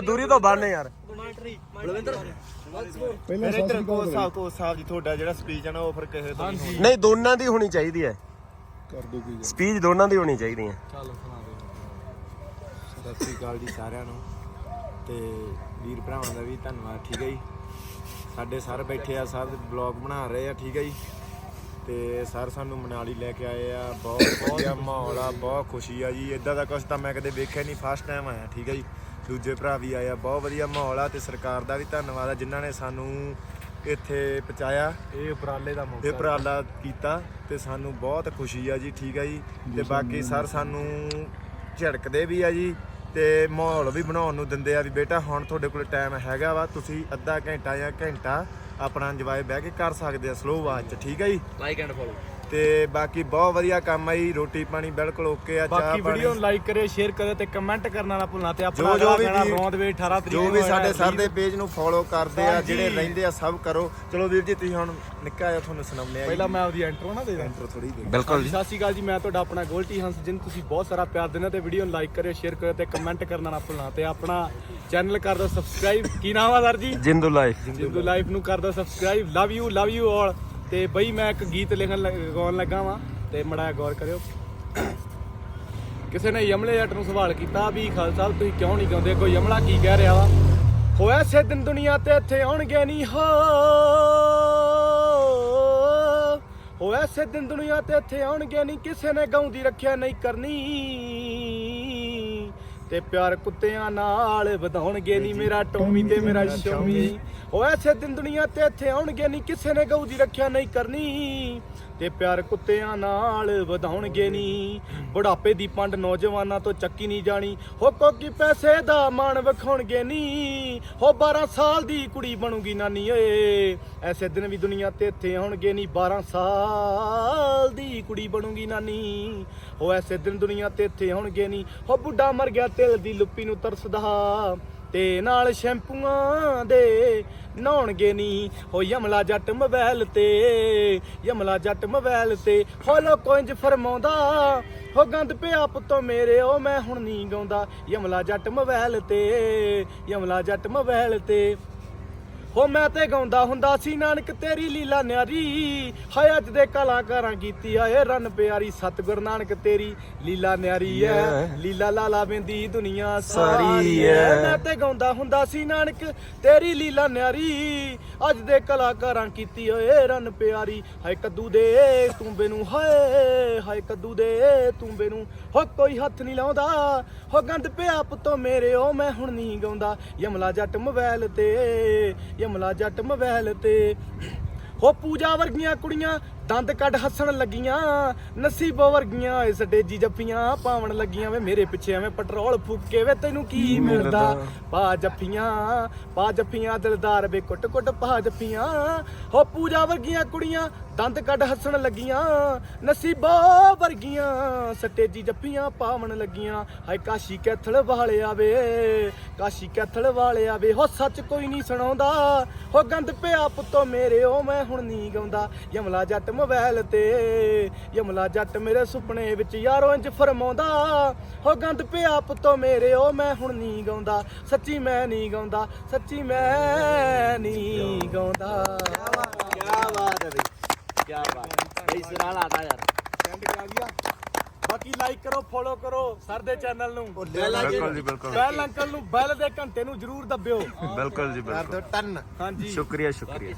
ਦੂਰੀ ਤੋਂ ਬੰਨ ਯਾਰ। ਪਹਿਲਾਂ ਇੱਧਰ ਕੋ ਸਾਹਿਬ ਕੋ ਸਾਹਿਬ ਜੀ ਤੁਹਾਡਾ ਜਿਹੜਾ ਸਪੀਚ ਹੈ ਨਾ ਉਹ ਫਿਰ ਕਿਸੇ ਤੋਂ ਨਹੀਂ ਹੋਣਾ। ਨਹੀਂ ਦੋਨਾਂ ਦੀ ਹੋਣੀ ਚਾਹੀਦੀ ਹੈ। ਕਰ ਦੋ ਕੀ ਸਪੀਚ ਦੋਨਾਂ ਦੀ ਹੋਣੀ ਚਾਹੀਦੀ ਹੈ। ਸਤਿ ਸ੍ਰੀ ਅਕਾਲ ਜੀ ਸਾਰਿਆਂ ਨੂੰ। ਤੇ ਵੀਰ ਭਰਾਵਾਂ ਦਾ ਵੀ ਧੰਨਵਾਦ ਠੀਕ ਹੈ ਜੀ? ਸਾਡੇ ਸਰ ਬੈਠੇ ਆ ਸਰ ਬਲੌਗ ਬਣਾ ਰਹੇ ਆ ਠੀਕ ਹੈ ਜੀ? ਤੇ ਸਰ ਸਾਨੂੰ ਮਨਾਲੀ ਲੈ ਕੇ ਆਏ ਆ ਬਹੁਤ ਵਧੀਆ ਮਾਹੌਲ ਆ ਬਹੁਤ ਖੁਸ਼ੀ ਆ ਜੀ। ਇਦਾਂ ਦਾ ਕੁਝ ਤਾਂ ਮੈਂ ਕਦੇ ਵੇਖਿਆ ਨਹੀਂ ਫਸਟ ਟਾਈਮ ਆਇਆ ਠੀਕ ਹੈ ਜੀ? ਦੂਜੇ ਭਰਾ ਵੀ ਆਏ ਆ ਬਹੁਤ ਵਧੀਆ ਮਾਹੌਲ ਆ ਤੇ ਸਰਕਾਰ ਦਾ ਵੀ ਧੰਨਵਾਦ ਆ ਜਿਨ੍ਹਾਂ ਨੇ ਸਾਨੂੰ ਇੱਥੇ ਪਹੁੰਚਾਇਆ। ਇਹ ਉਪਰਾਲੇ ਦਾ ਇਹ ਉਪਰਾਲਾ ਕੀਤਾ ਤੇ ਸਾਨੂੰ ਬਹੁਤ ਖੁਸ਼ੀ ਆ ਜੀ ਠੀਕ ਆ ਜੀ। ਤੇ ਬਾਕੀ ਸਰ ਸਾਨੂੰ ਝੜਕਦੇ ਵੀ ਆ ਜੀ ਤੇ ਮਾਹੌਲ ਵੀ ਬਣਾਉਣ ਨੂੰ ਦਿੰਦੇ ਆ ਵੀ ਬੇਟਾ ਹੁਣ ਤੁਹਾਡੇ ਕੋਲ ਟਾਈਮ ਹੈਗਾ ਵਾ ਤੁਸੀਂ ਅੱਧਾ ਘੰਟਾ ਜਾਂ ਘੰਟਾ ਆਪਣਾ ਇੰਜੋਏ ਬਹਿ ਕੇ ਕਰ ਸਕਦੇ ਆ ਸਲੋ ਆਵਾਜ਼ 'ਚ ਠੀਕ ਆ ਜੀ? ਲਾਈਕ ਐਂਡ ਫੋਲੋ ਤੇ ਬਾਕੀ ਬਹੁਤ ਵਧੀਆ ਕੰਮ ਆ ਜੀ ਰੋਟੀ ਪਾਣੀ ਬਿਲਕੁਲ ਓਕੇ ਆ ਚਾਹ ਬਾਕੀ ਵੀਡੀਓ ਨੂੰ ਲਾਈਕ ਕਰਿਓ ਸ਼ੇਅਰ ਕਰਿਓ ਤੇ ਕਮੈਂਟ ਕਰਨਾ ਨਾ ਭੁੱਲਣਾ ਤੇ ਆਪਣਾ ਜੋ ਵੀ ਗਾਣਾ ਵੀਰ- ਰੌਂਦ ਵੇ 18 ਤਰੀਕ ਜੋ ਨੂੰ ਵੀ ਹੋਇਆ ਸਾਡੇ ਸਰ। ਦੇ ਪੇਜ ਨੂੰ ਫੋਲੋ ਕਰਦੇ ਆ ਹਾਂਜੀ। ਜਿਹੜੇ ਰਹਿੰਦੇ ਆ ਸਭ ਕਰੋ। ਚਲੋ ਵੀਰ ਜੀ ਤੁਸੀਂ ਹੁਣ ਨਿੱਕਾ ਜਿਹਾ ਤੁਹਾਨੂੰ ਸੁਣਾਉਂਦੇ ਆ ਪਹਿਲਾਂ ਮੈਂ ਆਪਦੀ ਐਂਟਰੋ ਨਾ ਦੇ ਦਾਂ। ਇੰਟਰੋ ਥੋੜੀ ਦੇ ਬਿਲਕੁਲ ਜੀ। ਸਤਿ ਸ਼੍ਰੀ ਅਕਾਲ ਜੀ ਮੈਂ ਤੁਹਾਡਾ ਆਪਣਾ ਗੋਲਟੀ ਹੰਸ ਜਿਨ ਤੁਸੀਂ ਬਹੁਤ ਸਾਰਾ ਪਿਆਰ ਦਿੰਦੇ ਹੋ ਤੇ ਵੀਡੀਓ ਨੂੰ ਲਾਈਕ ਕਰਿਓ ਸ਼ੇਅਰ ਕਰਿਓ ਤੇ ਕਮੈਂਟ ਕਰਨਾ ਨਾ ਭੁੱਲਣਾ ਤੇ ਆਪਣਾ ਚੈਨਲ ਕਰ ਦਿਓ ਸਬਸਕ੍ਰਾਈਬ ਕੀ ਨਾਮ ਆ ਸਰ ਜੀ? ਜਿੰਦੂ ਲਾਈਫ ਜਿੰਦੂ ਲਾਈਫ ਨੂੰ ਕਰ ਦਿਓ subscribe love you love you all ਤੇ ਬਈ ਮੈਂ ਇੱਕ ਗੀਤ ਲਿਖਣ ਲੱਗ- ਗਾਉਣ ਲੱਗਾ ਵਾਂ, ਤੇ ਮੜਾ ਗੌਰ ਕਰਿਓ। ਕਿਸੇ ਨੇ ਯਮਲੇ ਜੱਟ ਨੂੰ ਸਵਾਲ ਕੀਤਾ ਵੀ, ਖਾਲਸਾ ਸਾਹਿਬ, ਤੁਸੀਂ ਕਿਉਂ ਨਹੀਂ ਗਾਉਂਦੇ? ਕੋਈ ਯਮਲਾ ਕੀ ਕਹਿ ਰਿਹਾ ਵਾ? ਹੋਇਆ ਸੇ ਦਿਨ ਦੁਨੀਆ ਤੇ ਇੱਥੇ ਆਉਣਗੇ ਨਹੀਂ ਹੋ। ਹੋਇਆ ਸੇ ਦਿਨ ਦੁਨੀਆ ਤੇ ਇੱਥੇ ਆਉਣਗੇ ਨਹੀਂ ਕਿਸੇ ਨੇ ਗਾਉਂਦੀ ਰੱਖਿਆ ਨਹੀਂ ਕਰਨੀ। ਤੇ ਪਿਆਰ ਕੁੱਤਿਆਂ ਨਾਲ ਵਧਾਉਣਗੇ ਨਹੀਂ ਮੇਰਾ ਟੋਮੀ ਤੇ ਮੇਰਾ ਸ਼ੋਮੀ। ਹੋਇਆ ਸੇ ਦਿਨ ਦੁਨੀਆ ਤੇ ਇੱਥੇ ਆਉਣਗੇ ਨਹੀਂ ਕਿਸੇ ਨੇ ਗਊ ਦੀ ਰੱਖਿਆ ਨਹੀਂ ਕਰਨੀ। ਤੇ ਪਿਆਰ ਕੁੱਤਿਆਂ ਨਾਲ ਵਧਾਉਣਗੇ ਨਹੀਂ ਬੁਢਾਪੇ ਦੀ ਪੰਡ ਨੌਜਵਾਨਾਂ ਤੋਂ ਚੱਕੀ ਨਹੀਂ ਜਾਣੀ। ਹੋ ਕੋਕੀ ਪੈਸੇ ਦਾ ਮਾਣ ਵਿਖਾਉਣਗੇ ਨਹੀਂ ਹੋ 12 ਸਾਲ ਦੀ ਕੁੜੀ ਬਣੂਗੀ ਨਾਨੀ ਓਏ ਐਸੇ ਦਿਨ ਵੀ ਦੁਨੀਆ ਤੇ ਇੱਥੇ ਆਉਣਗੇ ਨਹੀਂ 12 ਸਾਲ ਦੀ ਕੁੜੀ ਬਣੂਗੀ ਨਾਨੀ। ਹੋ ਐਸੇ ਦਿਨ ਦੁਨੀਆ ਤੇ ਇੱਥੇ ਆਉਣਗੇ ਨਹੀਂ ਹੋ ਬੁੱਢਾ ਮਰ ਗਿਆ ਤਿਲ ਦੀ ਲੁੱਪੀ ਨੂੰ ਤਰਸਦਾ ਤੇ ਨਾਲ ਸ਼ੈਂਪੂਆਂ ਦੇ ਨਹਾਉਣਗੇ ਨਹੀਂ ਹੋ ਯਮਲਾ ਜੱਟ ਮੋਬਾਈਲ ਤੇ ਯਮਲਾ ਜੱਟ ਮੋਬਾਈਲ ਤੇ। ਹੋ ਲੋਕੋ ਇੰਜ ਫਰਮਾਉਂਦਾ, ਹੋ ਗੰਦ ਪਿਆ ਪੁੱਤੋ ਮੇਰੇ ਉਹ ਮੈਂ ਹੁਣ ਨਹੀਂ ਗਾਉਂਦਾ। ਯਮਲਾ ਜੱਟ ਮੋਬਾਈਲ ਤੇ ਯਮਲਾ ਜੱਟ ਮੋਬਾਈਲ ਤੇ। ਹੋ ਮੈਂ ਤੇ ਗਾਉਂਦਾ ਹੁੰਦਾ ਸੀ ਨਾਨਕ ਤੇਰੀ ਲੀਲਾ ਨਿਆਰੀ। ਹਾਏ ਅੱਜ ਦੇ ਕਲਾਕਾਰਾਂ ਕੀਤੀ ਆਏ ਰਨ ਪਿਆਰੀ ਸਤਿਗੁਰ ਨਾਨਕ ਤੇਰੀ ਲੀਲਾ ਨਿਆਰੀ ਐ। ਲੀਲਾ। ਲਾਲਾ ਬਿੰਦੀ ਦੁਨੀਆ ਸਾਰੀ ਐ। ਮੈਂ ਤੇ ਗਾਉਂਦਾ ਹੁੰਦਾ ਸੀ ਨਾਨਕ ਤੇਰੀ ਲੀਲਾ ਨਿਆਰੀ। ਅੱਜ ਦੇ ਕਲਾਕਾਰਾਂ ਕੀਤੀ ਓਏ ਰਨ ਪਿਆਰੀ। ਹਾਏ ਕੱਦੂ ਦੇ ਤੂੰਬੇ ਨੂੰ ਹਾਏ ਹਾਏ ਕੱਦੂ ਦੇ ਤੂੰਬੇ ਨੂੰ। ਹੋ ਕੋਈ ਹੱਥ ਨਹੀਂ ਲਾਉਂਦਾ ਹੋ ਗੰਦ ਪਿਆ ਪੁੱਤੋ ਮੇਰੇ ਉਹ ਮੈਂ ਹੁਣ ਨਹੀਂ ਗਾਉਂਦਾ। ਯਮਲਾ ਜੱਟ ਮੋਬਾਈਲ ਤੇ ਯਮਲਾ ਜੱਟ ਮੋਬਾਈਲ ਤੇ। ਹੋ ਪੂਜਾ ਵਰਗੀਆਂ ਕੁੜੀਆਂ ਦੰਦ ਕੱਢ ਹੱਸਣ ਲੱਗੀਆਂ ਨਸੀਬੋ ਵਰਗੀਆਂ ਇਸ ਡੇਜੀ ਜੱਫੀਆਂ ਪਾਵਣ ਲੱਗੀਆਂ ਵੇ ਮੇਰੇ ਪਿੱਛੇ ਐਵੇਂ ਪੈਟਰੋਲ ਫੂਕ ਕੇ ਵੇ ਤੈਨੂੰ ਕੀ ਮਿਲਦਾ? ਪਾ ਜੱਫੀਆਂ ਪਾ ਜੱਫੀਆਂ ਦਿਲਦਾਰ ਵੇ ਕੁੱਟ ਕੁੱਟ ਪਾ ਜੱਫੀਆਂ। ਹੋ ਪੂਜਾ ਵਰਗੀਆਂ ਕੁੜੀਆਂ ਦੰਦ ਕੱਢ ਹੱਸਣ ਲੱਗੀਆਂ ਨਸੀਬੋ ਵਰਗੀਆਂ ਸਟੇਜੀ ਜੱਫੀਆਂ ਪਾਵਣ ਲੱਗੀਆਂ। ਹਾਏ ਕਾਸ਼ੀ ਕੈਥਲ ਵਾਲਿਆ ਵੇ ਕਾਸ਼ੀ ਕੈਥਲ ਵਾਲਿਆ ਵੇ ਹੋ ਸੱਚ ਕੋਈ ਨਹੀਂ ਸੁਣਾਉਂਦਾ। ਹੋ ਗੰਦ ਪਿਆ ਪੁੱਤੋ ਮੇਰੇ ਉਹ ਮੈਂ ਹੁਣ ਨਹੀਂ ਗਾਉਂਦਾ। ਯਮਲਾ ਜੱਟ ਮੋਬਾਈਲ ਤੇ ਯਮਲਾ ਜੱਟ ਮੇਰੇ ਸੁਪਨੇ ਵਿੱਚ ਯਾਰੋ ਇੰਜ ਫਰਮਾਉਂਦਾ ਹੋ ਗੰਦ ਪਿਆ ਪੁੱਤੋ ਮੇਰੇ ਓ ਮੈਂ ਹੁਣ ਨਹੀਂ ਗਾਉਂਦਾ। ਸੱਚੀ ਮੈਂ ਨਹੀਂ ਗਾਉਂਦਾ ਸੱਚੀ ਮੈਂ ਬਾਕੀ ਲਾਈਕ ਕਰੋ ਫੋਲੋ ਕਰੋ ਸਰ ਦੇ ਚੈਨਲ ਨੂੰ। ਬਿਲਕੁਲ ਜੀ। ਬਿਲਕੁਲ। ਬੈਲ ਅੰਕਲ ਨੂੰ ਬੈਲ ਦੇ ਘੰਟੇ ਨੂੰ ਜਰੂਰ ਦੱਬਿਓ। ਬਿਲਕੁਲ ਜੀ ਬਿਲਕੁਲ। ਕਰ ਦਿਓ ਟਨ ਹਾਂਜੀ। ਸ਼ੁਕਰੀਆ ਸ਼ੁਕਰੀਆ।